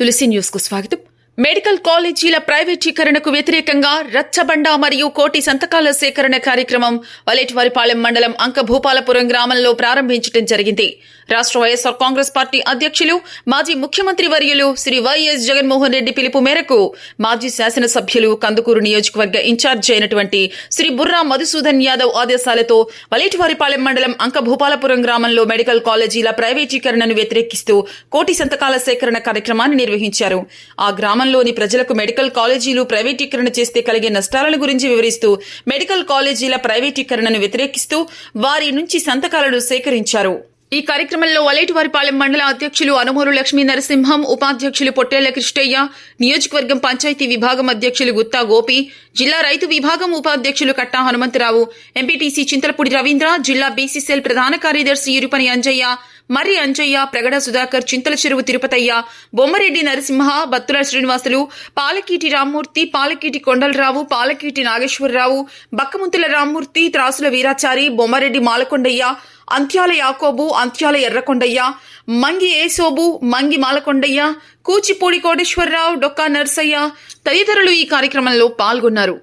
తులసి న్యూస్కు స్వాగతం. మెడికల్ కాలేజీల ప్రైవేటీకరణకు వ్యతిరేకంగా రచ్చబండ మరియు కోటి సంతకాల సేకరణ కార్యక్రమం వలేటివారిపాలెం మండలం అంకభూపాలపురం గ్రామంలో ప్రారంభించడం జరిగింది. రాష్ట్ర వైఎస్ఆర్ కాంగ్రెస్ పార్టీ అధ్యక్షులు మాజీ ముఖ్యమంత్రి వర్యులు శ్రీ వైఎస్ జగన్మోహన్ రెడ్డి పిలుపు మేరకు మాజీ శాసనసభ్యులు కందుకూరు నియోజకవర్గ ఇన్ఛార్జ్ అయినటువంటి శ్రీ బుర్రా మధుసూదన్ యాదవ్ ఆదేశాలతో వలేటివారిపాలెం మండలం అంకభూపాలపురం గ్రామంలో మెడికల్ కాలేజీల ప్రైవేటీకరణను వ్యతిరేకిస్తూ కోటి సంతకాల సేకరణ కార్యక్రమాన్ని నిర్వహించారు. ఆ గ్రామంలోని ప్రజలకు మెడికల్ కాలేజీలు ప్రైవేటీకరణ చేస్తే కలిగే నష్టాలను గురించి వివరిస్తూ మెడికల్ కాలేజీల ప్రైవేటీకరణను వ్యతిరేకిస్తూ వారి నుంచి సంతకాలను సేకరించారు. ఈ కార్యక్రమంలో వలేటివారిపాలెం మండల అధ్యక్షులు అనుమూరు లక్ష్మీ నరసింహం ఉపాధ్యక్షులు పొట్టేళ్ళ కృష్ణయ్య నియోజకవర్గం పంచాయతీ విభాగం అధ్యక్షులు గుత్తా గోపి జిల్లా రైతు విభాగం ఉపాధ్యక్షులు కట్టా హనుమంతరావు ఎంపీటీసీ చింతలపూడి రవీంద్ర జిల్లా బీసీసీఎల్ ప్రధాన కార్యదర్శి ఇరుపని అంజయ్య మర్రి అంజయ్య ప్రగడ సుధాకర్ చింతల చెరువు తిరుపతయ్య బొమ్మరెడ్డి నరసింహ బత్తుల శ్రీనివాసులు పాలకీటి రామ్మూర్తి పాలకీటి కొండలరావు పాలకీటి నాగేశ్వరరావు బక్కముంతుల రామ్మూర్తి త్రాసుల వీరాచారి బొమ్మరెడ్డి మాలకొండయ్య అంత్యాల యాకోబు అంత్యాల ఎర్రకొండయ్య మంగి ఏసోబు మంగి మాలకొండయ్య కూచిపూడి కోటేశ్వరరావు డొక్కా నర్సయ్య తదితరులు ఈ కార్యక్రమంలో పాల్గొన్నారు.